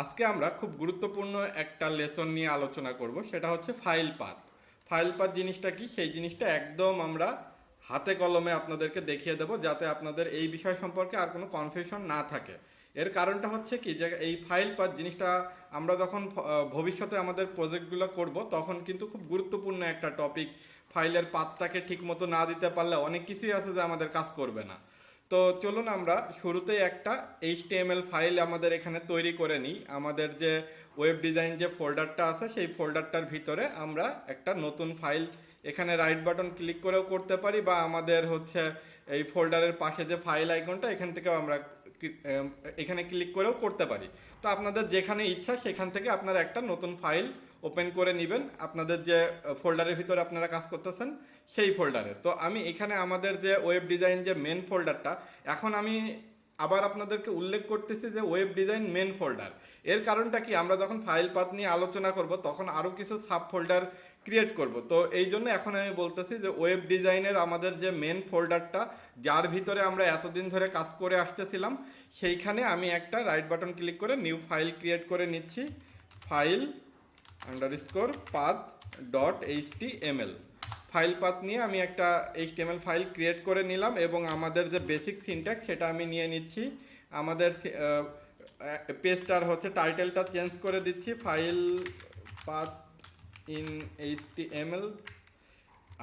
আজকে আমরা খুব গুরুত্বপূর্ণ একটা লেসন নিয়ে আলোচনা করব, সেটা হচ্ছে ফাইল পাত ফাইল পাত জিনিসটা কি? সেই জিনিসটা একদম আমরা হাতে কলমে আপনাদেরকে দেখিয়ে দেব, যাতে আপনাদের এই বিষয় সম্পর্কে আর কোনো কনফিউশন না থাকে। এর কারণটা হচ্ছে কি যে, এই ফাইল পাত জিনিসটা আমরা যখন ভবিষ্যতে আমাদের প্রজেক্টগুলো করব, তখন কিন্তু খুব গুরুত্বপূর্ণ একটা টপিক ফাইলের পাতটাকে ঠিক মতো না দিতে পারলে অনেক কিছুই আছে যে আমাদের কাজ করবে না। তো চলুন আমরা শুরুতেই একটা এইচটিএমএল ফাইল আমাদের এখানে তৈরি করে নিই। আমাদের যে ওয়েব ডিজাইন যে ফোল্ডারটা আছে, সেই ফোল্ডারটার ভিতরে আমরা একটা নতুন ফাইল এখানে রাইট বাটন ক্লিক করেও করতে পারি বা আমাদের হচ্ছে এই ফোল্ডারের পাশে যে ফাইল আইকনটা এখান থেকেও আমরা এখানে ক্লিক করেও করতে পারি। তো আপনাদের যেখানে ইচ্ছা সেখান থেকে আপনারা একটা নতুন ফাইল ওপেন করে নেবেন। আপনাদের যে ফোল্ডারের ভিতরে আপনারা কাজ করতেছেন, সেই ফোল্ডারে তো আমি এখানে আমাদের যে ওয়েব ডিজাইন যে মেন ফোল্ডারটা এখন আমি আবার আপনাদেরকে উল্লেখ করতেছি যে ওয়েব ডিজাইন মেন ফোল্ডার এর কারণটা কি? আমরা যখন ফাইল পাত নিয়ে আলোচনা করব, তখন আরও কিছু সাব ফোল্ডার ক্রিয়েট করব। তো এই জন্য এখন আমি বলতেছি যে ওয়েব ডিজাইনের আমাদের যে মেন ফোল্ডারটা যার ভিতরে আমরা এতদিন ধরে কাজ করে আসতেছিলাম, সেইখানে আমি একটা রাইট বাটন ক্লিক করে নিউ ফাইল ক্রিয়েট করে নিচ্ছি। File underscore path dot H T M L file path নিয়ে আমি একটা এইচটিএমএল ফাইল ক্রিয়েট করে নিলাম এবং আমাদের যে বেসিক সিনট্যাক্স সেটা আমি নিয়ে নিচ্ছি। আমাদের পেজটার হচ্ছে টাইটেলটা চেঞ্জ করে দিচ্ছি। ফাইল পাথ ইন এইচটিএমএল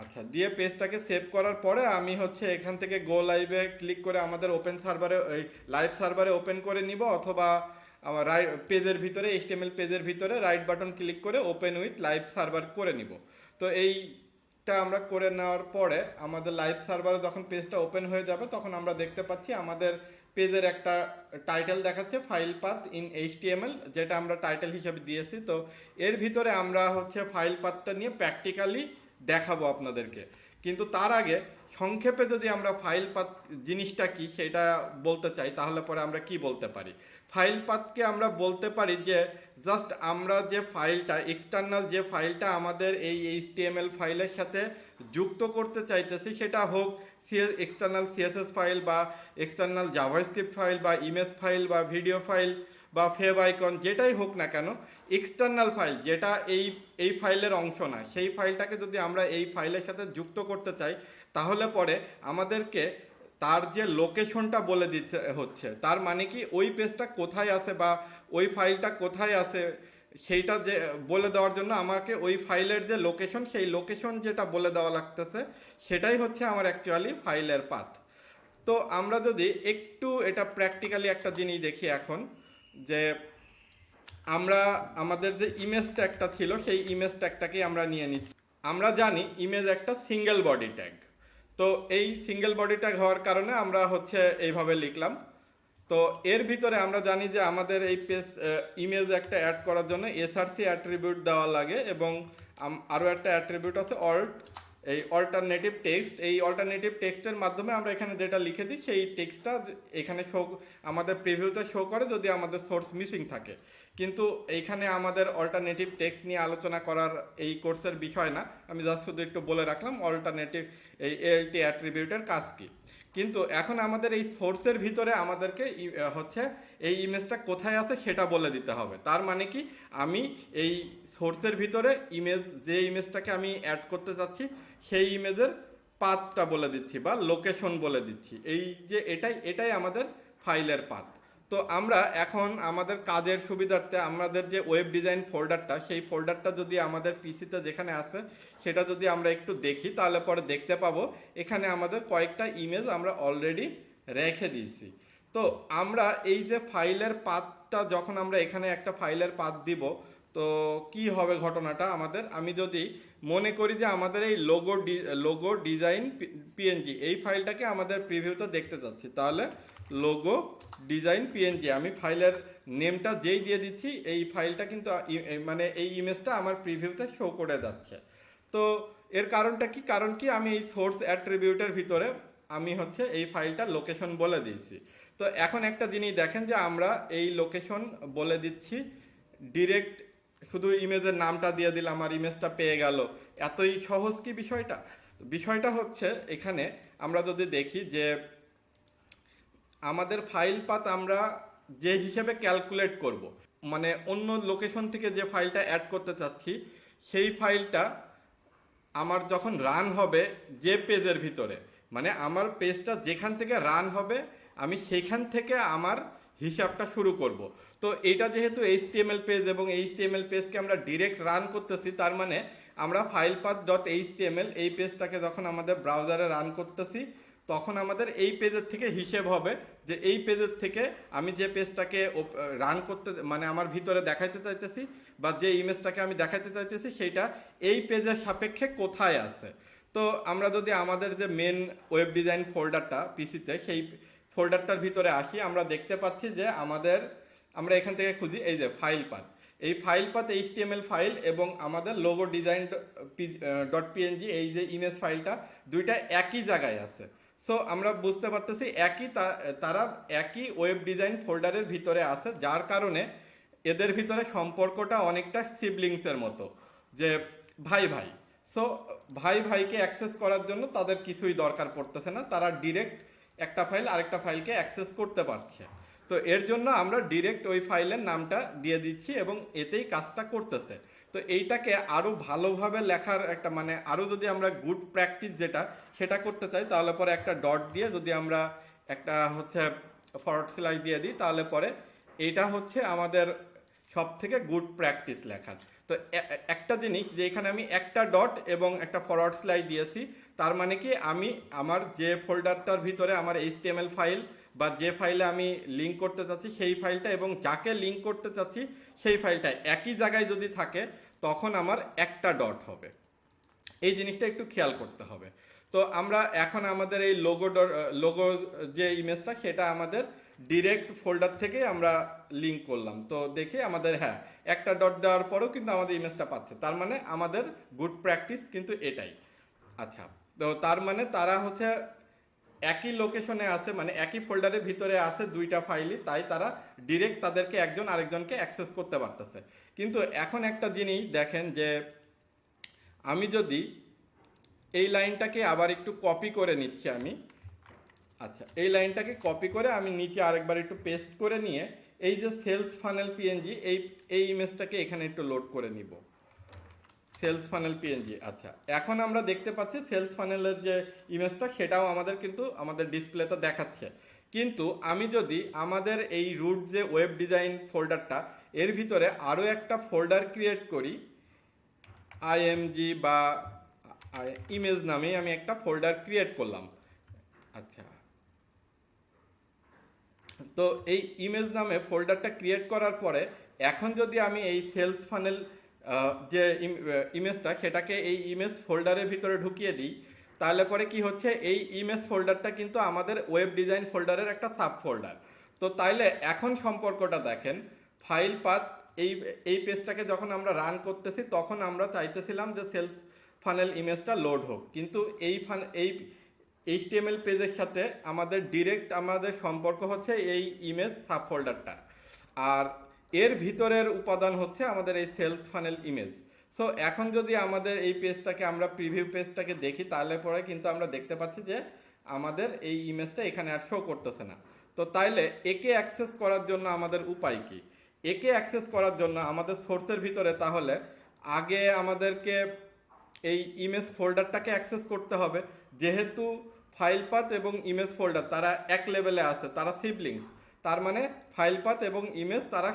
আচ্ছা দিয়ে পেজটাকে সেভ করার পরে আমি হচ্ছে এখান থেকে গো লাইভে ক্লিক করে আমাদের ওপেন সার্ভারে এই লাইভ সার্ভারে ওপেন করে নিব অথবা আমার রাইট পেজের ভিতরে এইচটিএমএল পেজের ভিতরে রাইট বাটন ক্লিক করে ওপেন উইথ লাইভ সার্ভার করে নিব। তো এইটা আমরা করে নেওয়ার পরে আমাদের লাইভ সার্ভারে যখন পেজটা ওপেন হয়ে যাবে, তখন আমরা দেখতে পাচ্ছি আমাদের পেজের একটা টাইটেল দেখাচ্ছে ফাইল পাথ ইন এইচটিএমএল যেটা আমরা টাইটেল হিসাবে দিয়েছি। তো এর ভিতরে আমরা হচ্ছে ফাইল পাথটা নিয়ে প্র্যাকটিক্যালি দেখাবো আপনাদেরকে। কিন্তু তার আগে সংক্ষেপে যদি আমরা ফাইল পাথ জিনিসটা কি সেটা বলতে চাই, তাহলে পরে আমরা কি বলতে পারি? ফাইল পাথকে আমরা বলতে পারি যে জাস্ট আমরা যে ফাইলটা এক্সটার্নাল যে ফাইলটা আমাদের এই এইচটিএমএল ফাইলের সাথে যুক্ত করতে চাইতেছি, সেটা হোক এক্সটার্নাল সিএসএস ফাইল বা এক্সটার্নাল জাভাস্ক্রিপ্ট ফাইল বা ইমেজ ফাইল বা ভিডিও ফাইল বা ফেব আইকন যেটাই হোক না কেন এক্সটার্নাল ফাইল যেটা এই এই ফাইলের অংশ না, সেই ফাইলটাকে যদি আমরা এই ফাইলের সাথে যুক্ত করতে চাই, তাহলে পরে আমাদেরকে তার যে লোকেশনটা বলে দিতে হচ্ছে, তার মানে কি ওই পেজটা কোথায় আছে বা ওই ফাইলটা কোথায় আছে সেইটা যে, বলে দেওয়ার জন্য আমাকে ওই ফাইলের যে লোকেশন সেই লোকেশন যেটা বলে দেওয়া লাগতেছে, সেটাই হচ্ছে আমার অ্যাকচুয়ালি ফাইলের পাথ তো আমরা যদি একটু এটা প্র্যাকটিক্যালি একটা জিনিস দেখি এখন, যে আমরা, আমাদের যে ইমেজ ট্যাগটা ছিল, সেই ইমেজ ট্যাগটাকেই আমরা নিয়ে নিচ্ছি। আমরা জানি ইমেজ একটা সিঙ্গেল বডি ট্যাগ তো এই সিঙ্গেল বডি ট্যাগ হওয়ার কারণে আমরা হচ্ছে এইভাবে লিখলাম। তো এর ভিতরে আমরা জানি যে আমাদের এই পেজ ইমেজ একটা অ্যাড করার জন্য এসআরসি অ্যাট্রিবিউট দেওয়া লাগে এবং আরও একটা অ্যাট্রিবিউট আছে অল্ট এই অল্টারনেটিভ টেক্সট এই অল্টারনেটিভ টেক্সটের মাধ্যমে আমরা এখানে যেটা লিখে দিই, সেই টেক্সটটা এখানে শো আমাদের প্রিভিউতে শো করে যদি আমাদের সোর্স মিসিং থাকে। কিন্তু এইখানে আমাদের অল্টারনেটিভ টেক্সট নিয়ে আলোচনা করার এই কোর্সের বিষয় না। আমি জাস্ট শুধু একটু বলে রাখলাম অল্টারনেটিভ এই এলটি অ্যাট্রিবিউটের কাজ কি? কিন্তু এখন আমাদের এই সোর্সের ভিতরে আমাদেরকে হচ্ছে এই ইমেজটা কোথায় আছে সেটা বলে দিতে হবে। তার মানে কি? আমি এই সোর্সের ভিতরে ইমেজ যে ইমেজটাকে আমি অ্যাড করতে চাচ্ছি, সেই ইমেজের পাতটা বলে দিচ্ছি বা লোকেশন বলে দিচ্ছি। এই যে এটাই এটাই আমাদের ফাইলের পাথ তো আমরা এখন আমাদের কাজের সুবিধার্থে আমাদের যে ওয়েব ডিজাইন ফোল্ডারটা সেই ফোল্ডারটা যদি আমাদের পিসিতে যেখানে আছে, সেটা যদি আমরা একটু দেখি, তাহলে পরে দেখতে পাবো। এখানে আমাদের কয়েকটা ইমেজ আমরা অলরেডি রেখে দিয়েছি। তো আমরা এই যে ফাইলের পাতটা, যখন আমরা এখানে একটা ফাইলের পাত দিব, তো কি হবে ঘটনাটা আমাদের? আমি যদি মনে করি যে আমাদের এই logo D logo design PNG এই ফাইলটাকে আমাদের প্রিভিউতে দেখতে চাচ্ছি তাহলে লোগো ডিজাইন পিএনজি আমি ফাইলের নেমটা যেই দিয়ে দিচ্ছি, এই ফাইলটা কিন্তু মানে এই ইমেজটা আমার প্রিভিউতে শো করে যাচ্ছে। তো এর কারণটা কি? কারণ কি? আমি এই সোর্স অ্যাট্রিবিউটের ভিতরে আমি হচ্ছে এই ফাইলটা লোকেশন বলে দিয়েছি। তো এখন একটা জিনিস দেখেন যে আমরা এই লোকেশন বলে দিচ্ছি ডিরেক্ট শুধু ইমেজের নামটা দিয়ে দিলাম আর ইমেজটা পেয়ে গেল। এতই সহজ কি বিষয়টা? বিষয়টা হচ্ছে এখানে আমরা যদি দেখি যে আমাদের ফাইল পাথ আমরা যে হিসেবে ক্যালকুলেট করব মানে অন্য লোকেশন থেকে যে ফাইলটা অ্যাড করতে চাচ্ছি, সেই ফাইলটা আমার যখন রান হবে যে পেজের ভিতরে মানে আমার পেজটা যেখান থেকে রান হবে, আমি সেখান থেকে আমার হিসাবটা শুরু করব। তো এটা যেহেতু এইচটিএমএল পেজ এবং এইচ এইচটিএমএল পেজকে আমরা ডিরেক্ট রান করতেছি, তার মানে আমরা ফাইল পাথ ডট এইচটিএমএল এই পেজটাকে যখন আমাদের ব্রাউজারে রান করতেছি, তখন আমাদের এই পেজের থেকে হিসেব হবে যে এই পেজের থেকে আমি যে পেজটাকে রান করতে মানে আমার ভিতরে দেখাইতে চাইতেছি বা যে ইমেজটাকে আমি দেখাইতে চাইতেছি সেইটা এই পেজের সাপেক্ষে কোথায় আছে? তো আমরা যদি আমাদের যে মেন ওয়েব ডিজাইন ফোল্ডারটা পিসিতে সেই ফোল্ডারটার ভিতরে আসি, আমরা দেখতে পাচ্ছি যে আমাদের, আমরা এখান থেকে খুঁজি, এই যে ফাইল পাথ এই ফাইল পাথ এইচটিএমএল ফাইল এবং আমাদের লোগো ডিজাইন ডট পিএনজি এই যে ইমেজ ফাইলটা দুইটা একই জায়গায় আছে। সো আমরা বুঝতে পারতেছি একই তারা একই ওয়েব ডিজাইন ফোল্ডারের ভিতরে আছে, যার কারণে এদের ভিতরে সম্পর্কটা অনেকটা সিবলিংসের মতো, যে ভাই ভাই। সো ভাই ভাইকে অ্যাক্সেস করার জন্য তাদের কিছুই দরকার পড়তেছে না, তারা ডিরেক্ট একটা ফাইল আরেকটা ফাইলকে অ্যাক্সেস করতে পারছে। তো এর জন্য আমরা ডিরেক্ট ওই ফাইলের নামটা দিয়ে দিচ্ছি এবং এতেই কাজটা করতেছে। তো এইটাকে আরও ভালোভাবে লেখার একটা মানে আরও যদি আমরা গুড প্র্যাকটিস যেটা, সেটা করতে চাই, তাহলে পরে একটা ডট দিয়ে যদি আমরা একটা হচ্ছে ফরওয়ার্ড সেলাই দিয়ে দিই, তাহলে পরে এইটা হচ্ছে আমাদের সব থেকে গুড প্র্যাকটিস লেখার। তো একটা জিনিস যে এখানে আমি একটা ডট এবং একটা ফরওয়ার্ড স্ল্যাশ দিয়েছি, তার মানে কি আমি আমার যে ফোল্ডারটার ভিতরে আমার এইচটিএমএল ফাইল বা যে ফাইলে আমি লিঙ্ক করতে চাচ্ছি, সেই ফাইলটা এবং যাকে লিঙ্ক করতে চাচ্ছি, সেই ফাইলটা একই জায়গায় যদি থাকে, তখন আমার একটা ডট হবে। এই জিনিসটা একটু খেয়াল করতে হবে। তো আমরা এখন আমাদের এই লোগো লোগো যে ইমেজটা সেটা আমাদের ডিরেক্ট ফোল্ডার থেকে আমরা লিঙ্ক করলাম। তো দেখি আমাদের হ্যাঁ একটা ডট দেওয়ার পরেও কিন্তু আমাদের ইমেজটা পাচ্ছে। তার মানে আমাদের গুড প্র্যাকটিস কিন্তু এটাই। আচ্ছা তো তার মানে তারা হচ্ছে একই লোকেশনে আছে মানে একই ফোল্ডারের ভিতরে আছে দুইটা ফাইলই তাই তারা ডিরেক্ট তাদেরকে একজন আরেকজনকে অ্যাক্সেস করতে পারতেছে। কিন্তু এখন একটা জিনিস দেখেন যে, আমি যদি এই লাইনটাকে আবার একটু কপি করে নিচ্ছি আমি আচ্ছা এই লাইনটাকে কপি করে আমি নিচে আরেকবার একটু পেস্ট করে নিয়ে, এই যে সেলস ফানেল পিএনজি এই এই ইমেজটাকে এখানে একটু লোড করে নিব। সেলস ফানেল পিএনজি আচ্ছা এখন আমরা দেখতে পাচ্ছি সেলস ফানেলের যে ইমেজটা সেটাও আমাদের কিন্তু আমাদের ডিসপ্লেতে দেখাচ্ছে। কিন্তু আমি যদি আমাদের এই রুট যে ওয়েব ডিজাইন ফোল্ডারটা এর ভিতরে আরও একটা ফোল্ডার ক্রিয়েট করি আইএমজি বা ইমেজ নামে আমি একটা ফোল্ডার ক্রিয়েট করলাম। আচ্ছা। তো এই ইমেজ নামে ফোল্ডারটা ক্রিয়েট করার পরে, এখন যদি আমি এই সেলস ফানেল যে ইমেজটা সেটাকে এই ইমেজ ফোল্ডারের ভিতরে ঢুকিয়ে দিই, তাহলে পরে কি হচ্ছে, এই ইমেজ ফোল্ডারটা কিন্তু আমাদের ওয়েব ডিজাইন ফোল্ডারের একটা সাব ফোল্ডার তো তাইলে এখন সম্পর্কটা দেখেন ফাইল পাথ এই এই পেজটাকে যখন আমরা রান করতেছি, তখন আমরা চাইতেছিলাম যে সেলস ফানেল ইমেজটা লোড হোক। কিন্তু এই ফান এই এইচটিএমএল পেজের সাথে আমাদের ডিরেক্ট আমাদের সম্পর্ক হচ্ছে এই ইমেজ সাব ফোল্ডারটা আর এর ভিতরের উপাদান হচ্ছে আমাদের এই সেলস ফানেল ইমেজ সো এখন যদি আমাদের এই পেজটাকে আমরা প্রিভিউ পেজটাকে দেখি, তাহলে পরে কিন্তু আমরা দেখতে পাচ্ছি যে আমাদের এই ইমেজটা এখানে আর শো করতেছে না। তো তাইলে একে অ্যাক্সেস করার জন্য আমাদের উপায় কি? একে অ্যাক্সেস করার জন্য আমাদের সোর্সের ভিতরে তাহলে আগে আমাদেরকে এই ইমেজ ফোল্ডারটাকে অ্যাক্সেস করতে হবে। যেহেতু ফাইল পাথ এবং ইমেজ ফোল্ডার তারা এক লেভেলে আছে, তারা সিবলিংস তার মানে ফাইল পাথ এবং ইমেজ তারা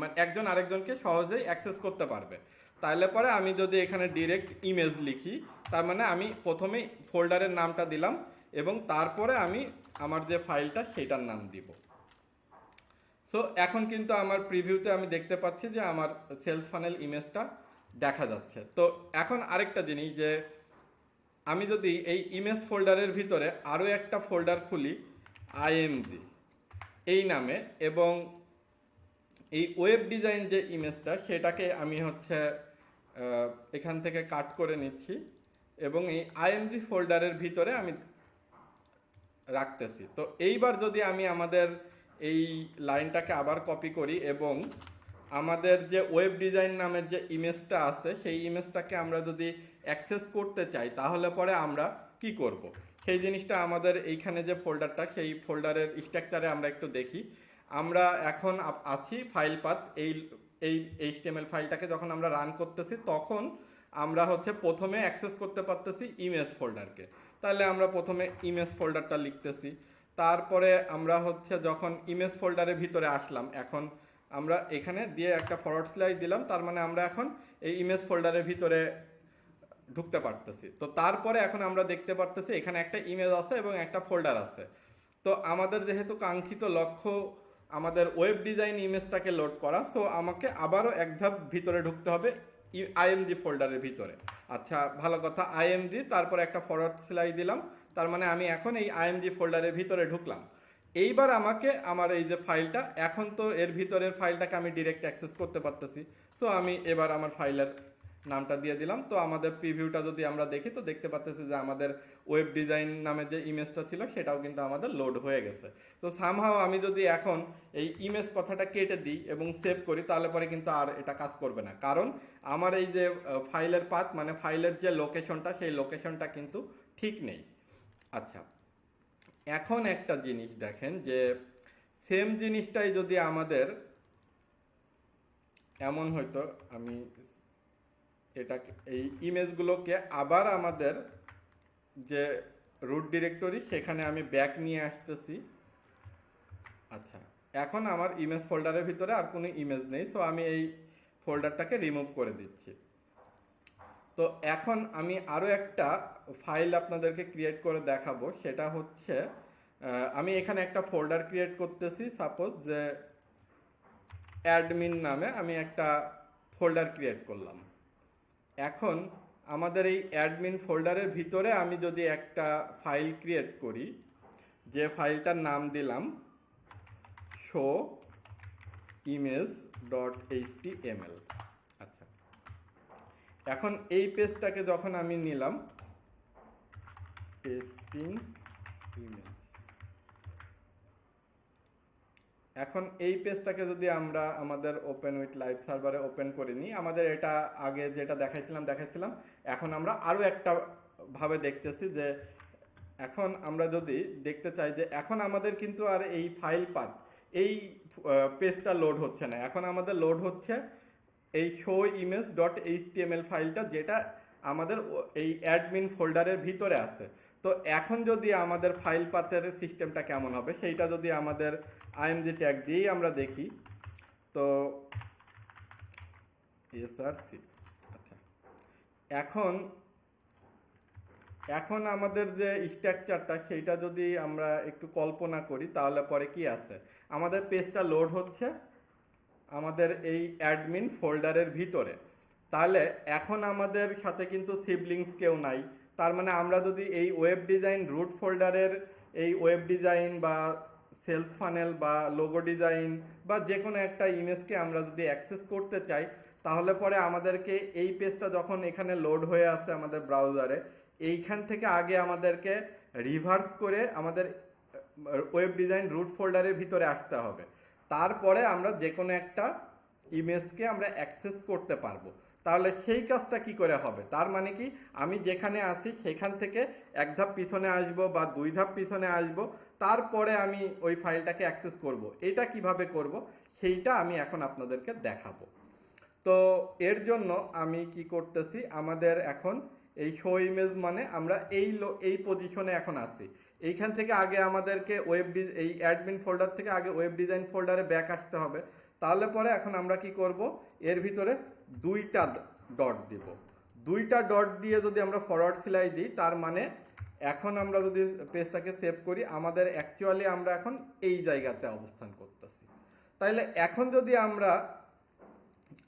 মানে একজন আরেকজনকে সহজেই অ্যাক্সেস করতে পারবে। তাহলে পরে আমি যদি এখানে ডিরেক্ট ইমেজ লিখি, তার মানে আমি প্রথমেই ফোল্ডারের নামটা দিলাম এবং তারপরে আমি আমার যে ফাইলটা সেটার নাম দিব। সো এখন কিন্তু আমার প্রিভিউতে আমি দেখতে পাচ্ছি যে আমার সেলস ফানেল ইমেজটা দেখা যাচ্ছে। তো, এখন আরেকটা জিনিস যে আমি যদি এই ইমেজ ফোল্ডারের ভিতরে আরও একটা ফোল্ডার খুলি আইএমজি এই নামে এবং এই ওয়েব ডিজাইন যে ইমেজটা সেটাকে আমি হচ্ছে এখান থেকে কাট করে নিচ্ছি এবং এই আইএমজি ফোল্ডারের ভিতরে আমি রাখতেছি তো এইবার যদি আমি আমাদের এই লাইনটাকে আবার কপি করি এবং আমাদের যে ওয়েব ডিজাইন নামের যে ইমেজটা আছে, সেই ইমেজটাকে আমরা যদি অ্যাক্সেস করতে চাই, তাহলে পরে আমরা কি করব। সেই জিনিসটা আমাদের এইখানে যে ফোল্ডারটা, সেই ফোল্ডারের স্ট্রাকচারে আমরা একটু দেখি। আমরা এখন আছি ফাইল পাথ এই এই এইচটিএমএল ফাইলটাকে যখন আমরা রান করতেছি, তখন আমরা হচ্ছে প্রথমে অ্যাক্সেস করতে পারতেছি ইমেজ ফোল্ডারকে তাহলে আমরা প্রথমে ইমেজ ফোল্ডারটা লিখতেছি। তারপরে আমরা হচ্ছে যখন ইমেজ ফোল্ডারের ভিতরে আসলাম, এখন আমরা এখানে দিয়ে একটা ফরওয়ার্ড স্লাইড দিলাম। তার মানে আমরা এখন এই ইমেজ ফোল্ডারের ভিতরে ঢুকতে পারতেছি। তো তারপরে এখন আমরা দেখতে পারতেছি এখানে একটা ইমেজ আছে এবং একটা ফোল্ডার আছে। তো আমাদের যেহেতু কাঙ্ক্ষিত লক্ষ্য আমাদের ওয়েব ডিজাইন ইমেজটাকে লোড করা সো আমাকে আবারও এক ধাপ ভিতরে ঢুকতে হবে আইএমজি ফোল্ডারের ভিতরে। আচ্ছা ভালো কথা আইএমজি তারপর একটা ফরওয়ার্ড সেলাই দিলাম, তার মানে আমি এখন এই আইএমজি ফোল্ডারের ভিতরে ঢুকলাম। এইবার আমাকে আমার এই যে ফাইলটা এখন তো এর ভিতরের ফাইলটাকে আমি ডিরেক্ট অ্যাক্সেস করতে পারতেছি সো আমি এবার আমার ফাইলের নামটা দিয়ে দিলাম। তো আমাদের প্রিভিউটা যদি আমরা দেখি, তো দেখতে পাচ্তেছি যে আমাদের ওয়েব ডিজাইন নামে যে ইমেজটা ছিল, সেটাও কিন্তু আমাদের লোড হয়ে গেছে। তো সামহাও আমি যদি এখন এই ইমেজ কথাটা কেটে দিই এবং সেভ করি, তাহলে পরে কিন্তু আর এটা কাজ করবে না। কারণ আমার এই যে ফাইলের পাথ মানে ফাইলের যে লোকেশনটা সেই লোকেশনটা কিন্তু ঠিক নেই। আচ্ছা এখন একটা জিনিস দেখেন যে সেম জিনিসটাই যদি আমাদের, এমন হয়তো আমি এটাকে এই ইমেজগুলোকে আবার আমাদের যে রুট ডিরেক্টরি সেখানে আমি ব্যাক নিয়ে আসতেছি। আচ্ছা এখন আমার ইমেজ ফোল্ডারের ভিতরে আর কোনো ইমেজ নেই সো আমি এই ফোল্ডারটাকে রিমুভ করে দিচ্ছি। তো এখন আমি আরও একটা ফাইল আপনাদেরকে ক্রিয়েট করে দেখাবো, সেটা হচ্ছে আমি এখানে একটা ফোল্ডার ক্রিয়েট করতেছি সাপোজ যে অ্যাডমিন নামে আমি একটা ফোল্ডার ক্রিয়েট করলাম। এখন আমাদের এই অ্যাডমিন ফোল্ডারের ভিতরে আমি যদি একটা ফাইল ক্রিয়েট করি, যে ফাইলটার নাম দিলাম শো ইমেজ ডট এইচটিএমএল আচ্ছা। এখন এই পেজটাকে যখন আমি নিলাম টেস্টিং ইমেজ এখন এই পেজটাকে যদি আমরা আমাদের ওপেন উইথ লাইভ সার্ভারে ওপেন করে নিই, আমাদের এটা আগে যেটা দেখাইছিলাম দেখাইছিলাম, এখন আমরা আরও একটা ভাবে দেখতেছি যে এখন আমরা যদি দেখতে চাই যে এখন আমাদের কিন্তু আর এই ফাইল পাথ এই পেজটা লোড হচ্ছে না। এখন আমাদের লোড হচ্ছে এই শো ইমেজ ডট এইচটিএমএল ফাইলটা যেটা আমাদের এই অ্যাডমিন ফোল্ডারের ভিতরে আছে। তো এখন যদি আমাদের ফাইল পাথের সিস্টেমটা কেমন হবে, সেইটা যদি আমাদের আইএমজি ট্যাগ দিয়েই আমরা দেখি, তো এসআরসি আচ্ছা। এখন এখন আমাদের যে স্ট্রাকচারটা সেইটা যদি আমরা একটু কল্পনা করি, তাহলে পরে কি আছে? আমাদের পেজটা লোড হচ্ছে আমাদের এই অ্যাডমিন ফোল্ডারের ভিতরে। তাহলে এখন আমাদের সাথে কিন্তু সিবলিংস কেউ নাই। তার মানে আমরা যদি এই ওয়েব ডিজাইন রুট ফোল্ডারের এই ওয়েব ডিজাইন বা সেলস ফানেল বা লোগো ডিজাইন বা যে কোনো একটা ইমেজকে আমরা যদি অ্যাক্সেস করতে চাই, তাহলে পরে আমাদেরকে এই পেজটা যখন এখানে লোড হয়ে আসে আমাদের ব্রাউজারে এইখান থেকে আগে আমাদেরকে রিভার্স করে আমাদের ওয়েব ডিজাইন রুট ফোল্ডারের ভিতরে আসতে হবে। তারপরে আমরা যে কোনো একটা ইমেজকে আমরা অ্যাক্সেস করতে পারব। তাহলে সেই কাজটা কি করে হবে? তার মানে কি? আমি যেখানে আছি সেখান থেকে এক ধাপ পিছনে আসব বা দুই ধাপ পিছনে আসব, তারপরে আমি ওই ফাইলটাকে অ্যাক্সেস করব। এটা কীভাবে করব? সেইটা আমি এখন আপনাদেরকে দেখাবো। তো এর জন্য আমি কি করতেছি? আমাদের এখন এই শো ইমেজ মানে আমরা এই লো- এই পজিশনে এখন আছি। এইখান থেকে আগে আমাদেরকে ওয়েব এই অ্যাডমিন ফোল্ডার থেকে আগে ওয়েব ডিজাইন ফোল্ডারে ব্যাক আসতে হবে। তাহলে পরে এখন আমরা কি করব? এর ভিতরে দুইটা ডট দিব। দুইটা ডট দিয়ে যদি আমরা ফরওয়ার্ড সেলাই দিই, তার মানে এখন আমরা যদি পেজটাকে সেভ করি, আমাদের অ্যাকচুয়ালি আমরা এখন এই জায়গাতে অবস্থান করতেছি। তাইলে এখন যদি আমরা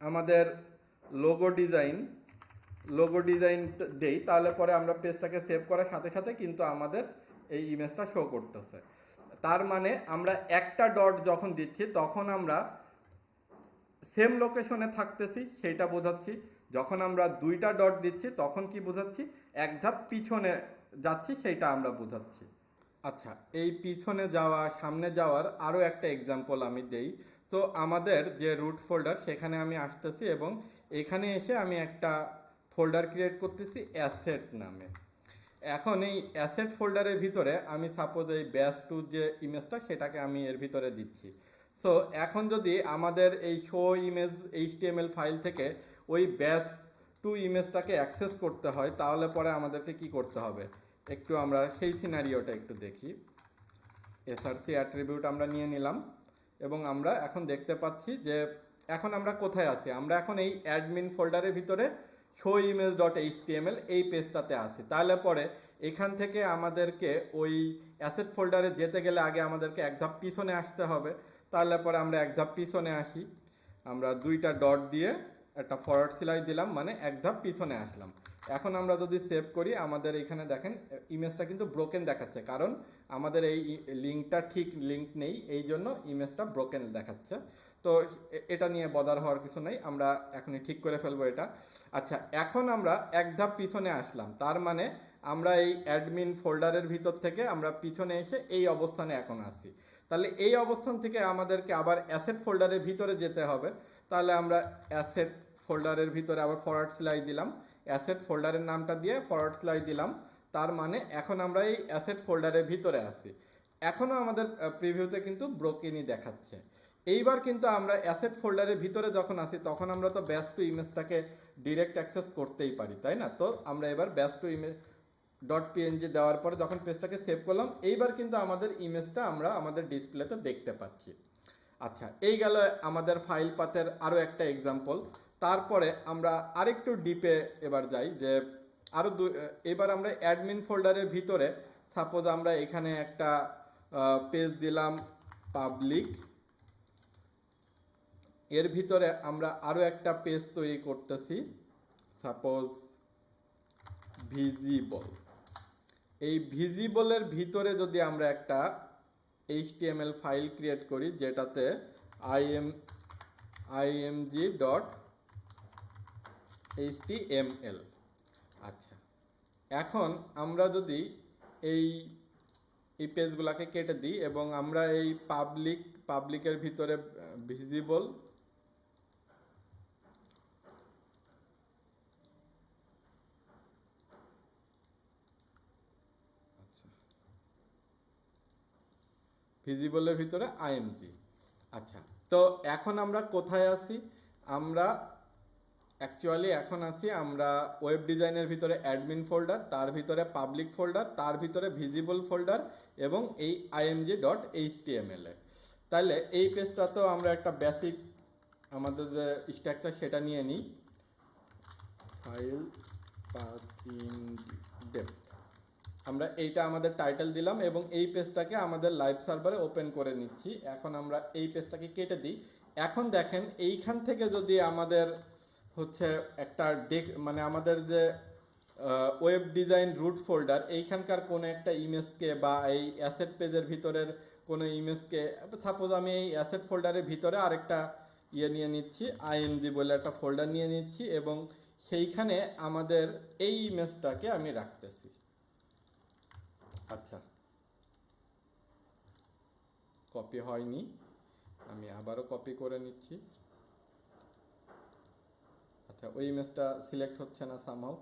আমাদের লোগো ডিজাইন লোগো ডিজাইন দেই, তাহলে পরে আমরা পেজটাকে সেভ করার সাথে সাথে কিন্তু আমাদের এই ইমেজটা শো করতেছে। তার মানে আমরা একটা ডট যখন দিচ্ছি, তখন আমরা সেম লোকেশনে থাকতেছি, সেইটা বোঝাচ্ছি। যখন আমরা দুইটা ডট দিচ্ছি, তখন কি বোঝাচ্ছি? এক ধাপ পিছনে যাচ্ছি, সেইটা আমরা বোঝাচ্ছি। আচ্ছা এই পিছনে যাওয়া, সামনে যাওয়ার আরও একটা এক্সাম্পল আমি দেই। তো আমাদের যে রুট ফোল্ডার সেখানে আমি আসতেছি এবং এখানে এসে আমি একটা ফোল্ডার ক্রিয়েট করতেছি অ্যাসেট নামে। এখন এই অ্যাসেট ফোল্ডারের ভিতরে আমি সাপোজ এই ব্যাস টু যে ইমেজটা সেটাকে আমি এর ভিতরে দিচ্ছি। সো এখন যদি আমাদের এই শো ইমেজ এইচটিএমএল ফাইল থেকে ওই ব্যাস টু ইমেজটাকে অ্যাক্সেস করতে হয়, তাহলে পরে আমাদেরকে কি করতে হবে? একটু আমরা সেই সিনারিওটা একটু দেখি। এসআরসি অ্যাট্রিবিউট আমরা নিয়ে নিলাম এবং আমরা এখন দেখতে পাচ্ছি যে এখন আমরা কোথায় আছি? আমরা এখন এই অ্যাডমিন ফোল্ডারের ভিতরে শো ইমেজ ডট এইচটিএমএল এই পেজটাতে আছি। তাহলে পরে এখান থেকে আমাদেরকে ওই অ্যাসেট ফোল্ডারে যেতে গেলে আগে আমাদেরকে এক ধাপ পিছনে আসতে হবে। তাহলে পরে আমরা এক ধাপ পিছনে আসি। আমরা দুইটা ডট দিয়ে একটা ফরওয়ার্ড সিলাই দিলাম মানে এক ধাপ পিছনে আসলাম। এখন আমরা যদি সেভ করি, আমাদের এখানে দেখেন ইমেজটা কিন্তু ব্রোকেন দেখাচ্ছে। কারণ আমাদের এই লিঙ্কটা ঠিক লিঙ্ক নেই, এই জন্য ইমেজটা ব্রোকেন দেখাচ্ছে। তো এটা নিয়ে বদার হওয়ার কিছু নেই, আমরা এখনই ঠিক করে ফেলব এটা। আচ্ছা এখন আমরা এক ধাপ পিছনে আসলাম। তার মানে আমরা এই অ্যাডমিন ফোল্ডারের ভিতর থেকে আমরা পিছনে এসে এই অবস্থানে এখন আসছি। তাহলে এই অবস্থান থেকে আমাদেরকে আবার অ্যাসেট ফোল্ডারের ভিতরে যেতে হবে। তাহলে আমরা অ্যাসেট ফোল্ডারের ভিতরে আবার ফরওয়ার্ড স্লাই দিলাম। অ্যাসেট ফোল্ডারের নামটা দিয়ে ফরওয়ার্ড স্লাই দিলাম। তার মানে এখন আমরা এই অ্যাসেট ফোল্ডারের ভিতরে আছি। এখনও আমাদের প্রিভিউতে কিন্তু ব্রোকেনই দেখাচ্ছে। এইবার কিন্তু আমরা অ্যাসেট ফোল্ডারের ভিতরে যখন আসি তখন আমরা তো ব্যাস টু ইমেজটাকে ডিরেক্ট অ্যাক্সেস করতেই পারি, তাই না? তো আমরা এবার ব্যাস টু ইমেজ ডট পিএনজি দেওয়ার পরে যখন পেজটাকে সেভ করলাম, এইবার কিন্তু আমাদের ইমেজটা আমরা আমাদের ডিসপ্লেতে দেখতে পাচ্ছি। আচ্ছা এই গেল আমাদের ফাইল পাথের আরও একটা এক্সাম্পল তারপরে আমরা আরেকটু ডিপে এবার যাই, যে আরও দু, এবার আমরা অ্যাডমিন ফোল্ডারের ভিতরে সাপোজ আমরা এখানে একটা পেজ দিলাম পাবলিক এর ভিতরে আমরা আরও একটা পেজ তৈরি করতেছি। সাপোজ ভিজিবল এই ভিজিবলের ভিতরে যদি আমরা একটা এইচটিএমএল ফাইল ক্রিয়েট করি, যেটাতে আইএম আইএমজি ডট এইচটিএমএল আচ্ছা এখন আমরা যদি এই এই পেজগুলোকে কেটে দিই এবং আমরা এই পাবলিক পাবলিকের ভিতরে ভিজিবল ভিজিবলের ভিতরে আইএমজি আচ্ছা তো এখন আমরা কোথায় আছি? আমরা অ্যাকচুয়ালি এখন আছি আমরা ওয়েব ডিজাইনের ভিতরে অ্যাডমিন ফোল্ডার তার ভিতরে পাবলিক ফোল্ডার তার ভিতরে ভিজিবল ফোল্ডার এবং এই আইএমজি ডট এইচটিএমএল এ। তাহলে এই পেজটাতেও আমরা একটা বেসিক আমাদের যে স্ট্রাকচার সেটা নিয়ে নিই। ফাইল ইন ডেপথ আমরা এইটা আমাদের টাইটেল দিলাম এবং এই পেজটাকে আমাদের লাইভ সার্ভারে ওপেন করে নিচ্ছি। এখন আমরা এই পেজটাকে কেটে দিই। এখন দেখেন, এইখান থেকে যদি আমাদের হচ্ছে একটা ডেক মানে আমাদের যে ওয়েব ডিজাইন রুট ফোল্ডার এইখানকার কোনো একটা ইমেজকে বা এই অ্যাসেট পেজের ভিতরের কোনো ইমেজকে সাপোজ আমি এই অ্যাসেট ফোল্ডারের ভিতরে আরেকটা ইয়ে নিয়ে নিচ্ছি আইএমজি বলে একটা ফোল্ডার নিয়ে নিচ্ছি এবং সেইখানে আমাদের এই ইমেজটাকে আমি রাখতেছি। আচ্ছা। কপি হয়নি। আমি আবারও কপি করে নিচ্ছি। আচ্ছা ওই ইমেজটা সিলেক্ট হচ্ছে না সামহাও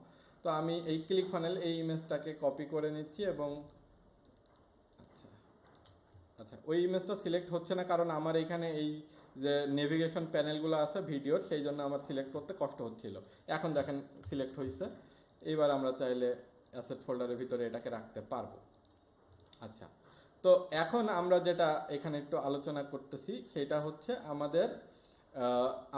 তো আমি এই ক্লিক ফানেল এই ইমেজটাকে কপি করে নিচ্ছি এবং আচ্ছা আচ্ছা ওই ইমেজটা সিলেক্ট হচ্ছে না কারণ আমার এখানে এই যে নেভিগেশন প্যানেলগুলো আছে ভিডিওর, সেই জন্য আমার সিলেক্ট করতে কষ্ট হচ্ছিল। এখন দেখেন সিলেক্ট হয়েছে এবার আমরা চাইলে অ্যাসেট ফোল্ডারের ভিতরে এটাকে রাখতে পারব। আচ্ছা তো এখন আমরা যেটা এখানে একটু আলোচনা করতেছি, সেটা হচ্ছে আমাদের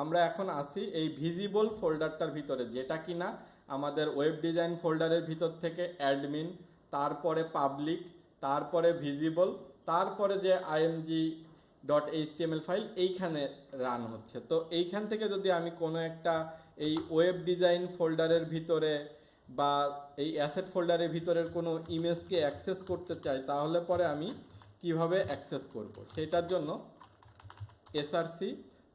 আমরা এখন আসি এই ভিজিবল ফোল্ডারটার ভিতরে, যেটা কি না আমাদের ওয়েব ডিজাইন ফোল্ডারের ভিতর থেকে অ্যাডমিন তারপরে পাবলিক তারপরে ভিজিবল তারপরে যে আইএমজি ডট এইচটিএমএল ফাইল এইখানে রান হচ্ছে। তো এইখান থেকে যদি আমি কোনো একটা এই ওয়েব ডিজাইন ফোল্ডারের ভিতরে বা এই অ্যাসেট ফোল্ডারের ভিতরের কোনো ইমেজকে অ্যাক্সেস করতে চাই, তাহলে পরে আমি কীভাবে অ্যাক্সেস করব? সেটার জন্য এসআরসি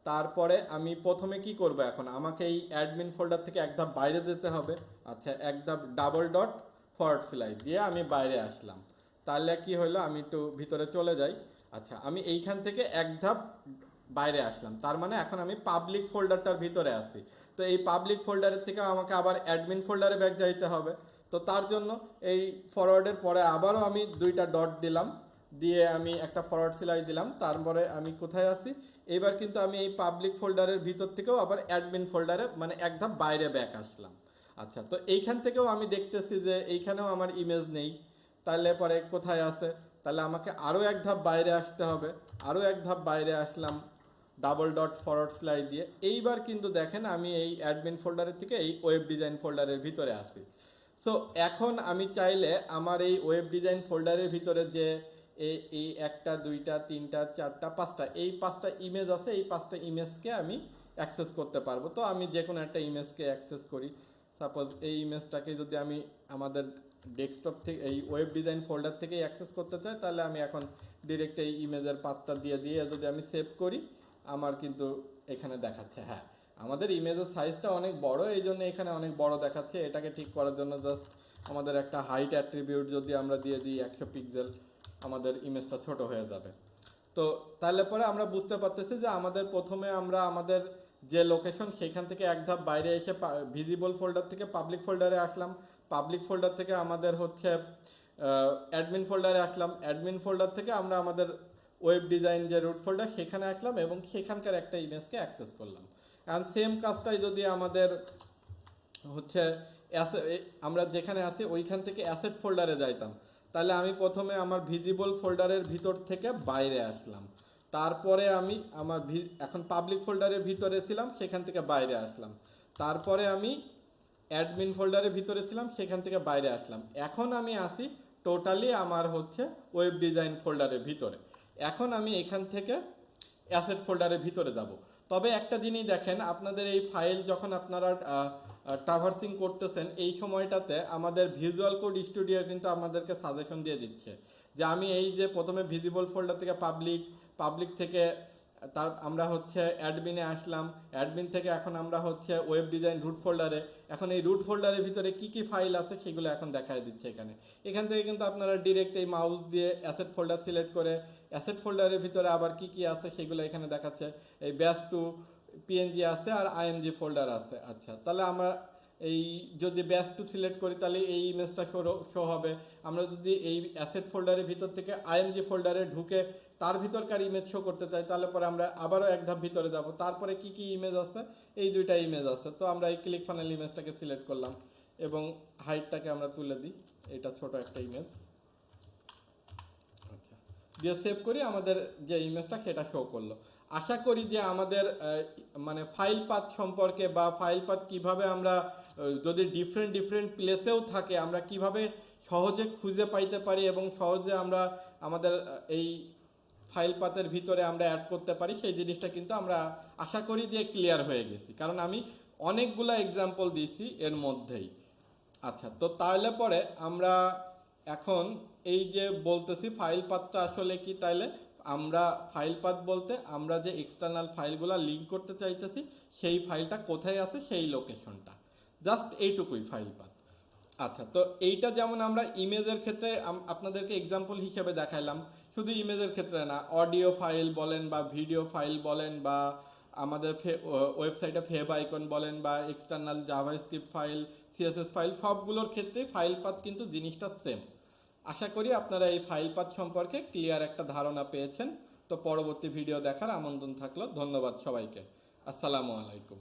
তারপরে আমি প্রথমে কি করব এখন? আমাকে এই অ্যাডমিন ফোল্ডার থেকে এক ধাপ বাইরে যেতে হবে। আচ্ছা এক ধাপ ডাবল ডট ফরওয়ার্ড স্লাই দিয়ে আমি বাইরে আসলাম। তাহলে কি হলো? আমি একটু ভিতরে চলে যাই। আচ্ছা আমি এইখান থেকে এক ধাপ বাইরে আসলাম। তার মানে এখন আমি পাবলিক ফোল্ডারটার ভিতরে আছি। তো এই পাবলিক ফোল্ডারের থেকে আমাকে আবার অ্যাডমিন ফোল্ডারে ব্যাক যাইতে হবে। তো তার জন্য এই ফরওয়ার্ডের পরে আবারও আমি দুইটা ডট দিলাম। দিয়ে আমি একটা ফরওয়ার্ড সেলাই দিলাম। তারপরে আমি কোথায় আছি? এবার কিন্তু আমি এই পাবলিক ফোল্ডারের ভিতর থেকেও আবার অ্যাডমিন ফোল্ডারে মানে এক ধাপ বাইরে ব্যাক আসলাম। আচ্ছা তো এইখান থেকেও আমি দেখতেছি যে এইখানেও আমার ইমেজ নেই। তাহলে পরে কোথায় আছে? তাহলে আমাকে আরও এক ধাপ বাইরে আসতে হবে। আরও এক ধাপ বাইরে আসলাম। ডাবল ডট ফরওয়ার্ড স্লাই দিয়ে। এইবার কিন্তু দেখেন আমি এই অ্যাডমিন ফোল্ডারের থেকে এই ওয়েব ডিজাইন ফোল্ডারের ভিতরে আছি। সো এখন আমি চাইলে আমার এই ওয়েব ডিজাইন ফোল্ডারের ভিতরে যে এই একটা, দুইটা, তিনটা, চারটা, পাঁচটা, এই পাঁচটা ইমেজ আছে, এই পাঁচটা ইমেজকে আমি অ্যাক্সেস করতে পারব। তো আমি যে কোনো একটা ইমেজকে অ্যাক্সেস করি। সাপোজ এই ইমেজটাকে যদি আমি আমাদের ডেস্কটপ থেকে, এই ওয়েব ডিজাইন ফোল্ডার থেকেই অ্যাক্সেস করতে চাই, তাহলে আমি এখন ডিরেক্ট এই ইমেজের পাথটা দিয়ে দিয়ে যদি আমি সেভ করি আমার কিন্তু এখানে দেখাচ্ছে হ্যাঁ। আমাদের ইমেজের সাইজটা অনেক বড়, এই জন্য এখানে অনেক বড় দেখাচ্ছে। এটাকে ঠিক করার জন্য জাস্ট আমাদের একটা হাইট অ্যাট্রিবিউট যদি আমরা দিয়ে দিই একশো পিক্সেল আমাদের ইমেজটা ছোট হয়ে যাবে। তো তাহলে পরে আমরা বুঝতে পারতেছি যে আমাদের প্রথমে আমরা আমাদের যে লোকেশন সেখান থেকে এক ধাপ বাইরে এসে ভিজিবল ফোল্ডার থেকে পাবলিক ফোল্ডারে আসলাম। পাবলিক ফোল্ডার থেকে আমাদের হচ্ছে অ্যাডমিন ফোল্ডারে আসলাম। অ্যাডমিন ফোল্ডার থেকে আমরা আমাদের ওয়েব ডিজাইন যে রুট ফোল্ডার সেখানে আসলাম এবং সেখানকার একটা ইমেজকে অ্যাক্সেস করলাম। অ্যান্ড সেম কাজটাই যদি আমাদের হচ্ছে আমরা যেখানে আছি, ওইখান থেকে অ্যাসেট ফোল্ডারে যাইতাম। তাহলে আমি প্রথমে আমার ভিজিবল ফোল্ডারের ভিতর থেকে বাইরে আসলাম। তারপরে আমি আমার এখন পাবলিক ফোল্ডারের ভিতরে ছিলাম, সেখান থেকে বাইরে আসলাম। তারপরে আমি অ্যাডমিন ফোল্ডারের ভিতরে ছিলাম, সেখান থেকে বাইরে আসলাম। এখন আমি আসি টোটালি আমার হচ্ছে ওয়েব ডিজাইন ফোল্ডারের ভিতরে। এখন আমি এখান থেকে অ্যাসেট ফোল্ডারের ভিতরে যাব। তবে একটা জিনিস দেখেন, আপনাদের এই ফাইল যখন আপনারা ট্রাভার্সিং করতেছেন, এই সময়টাতে আমাদের ভিজুয়াল কোড স্টুডিও কিন্তু আমাদেরকে সাজেশন দিয়ে দিচ্ছে। যে আমি এই যে প্রথমে ভিজিবল ফোল্ডার থেকে পাবলিক পাবলিক থেকে, তার, আমরা হচ্ছে অ্যাডমিনে আসলাম। অ্যাডমিন থেকে এখন আমরা হচ্ছে ওয়েব ডিজাইন রুট ফোল্ডারে এখন এই রুট ফোল্ডারের ভিতরে কি কি ফাইল আছে সেগুলো এখন দেখায় দিচ্ছে এখানে। এখান থেকে কিন্তু আপনারা ডিরেক্ট এই মাউস দিয়ে অ্যাসেট ফোল্ডার সিলেক্ট করে অ্যাসেট ফোল্ডারের ভিতরে আবার কি কি আছে সেগুলো এখানে দেখাচ্ছে। এই ব্যাস টু পিএনজি আছে আর আইএনজি ফোল্ডার আছে। আচ্ছা তাহলে আমরা এই যদি ব্যাস টু সিলেক্ট করি, তাহলে এই ইমেজটা শো হবে। আমরা যদি এই অ্যাসেট ফোল্ডারের ভিতর থেকে আইএমজি ফোল্ডারে ঢুকে তার ভিতরকার ইমেজ শো করতে চাই, তাহলে পরে আমরা আবারও এক ধাপ ভিতরে যাব। তারপরে কি কি ইমেজ আছে? এই দুইটা ইমেজ আছে। তো আমরা এই ক্লিক ফানেল ইমেজটাকে সিলেক্ট করলাম এবং হাইটটাকে আমরা তুলে দিই। এটা ছোট একটা ইমেজ। দিয়ে সেভ করি আমাদের যে ইমেজটা সেটা শো করল। আশা করি যে আমাদের মানে ফাইল পাথ সম্পর্কে বা ফাইল পাথ কীভাবে আমরা যদি ডিফারেন্ট ডিফারেন্ট প্লেসেও থাকে, আমরা কীভাবে সহজে খুঁজে পাইতে পারি এবং সহজে আমরা আমাদের এই ফাইল পাতের ভিতরে আমরা অ্যাড করতে পারি, সেই জিনিসটা কিন্তু আমরা আশা করি যে ক্লিয়ার হয়ে গেছি। কারণ আমি অনেকগুলো এক্সাম্পল দিয়েছি এর মধ্যেই। আচ্ছা তো তাহলে পরে আমরা এখন এই যে বলতেছি ফাইল পাথটা আসলে কি তাইলে? আমরা ফাইল পাথ বলতে আমরা যে এক্সটার্নাল ফাইলগুলো লিঙ্ক করতে চাইতেছি, সেই ফাইলটা কোথায় আছে? সেই লোকেশনটা জাস্ট এইটুকুই ফাইল পাথ আচ্ছা তো এইটা যেমন আমরা ইমেজের ক্ষেত্রে আপনাদেরকে এক্সাম্পল হিসেবে দেখাইলাম। শুধু ইমেজের ক্ষেত্রে না অডিও ফাইল বলেন বা ভিডিও ফাইল বলেন বা আমাদের ফে ওয়েবসাইটে ফেব আইকন বলেন বা external JavaScript file CSS file সবগুলোর ক্ষেত্রে ফাইল পাত কিন্তু জিনিসটা সেম আশা করি আপনারা এই ফাইল পাথ সম্পর্কে ক্লিয়ার একটা ধারণা পেয়েছেন। তো পরবর্তী ভিডিও দেখার আমন্ত্রণ থাকল। ধন্যবাদ সবাইকে। আসসালামু আলাইকুম।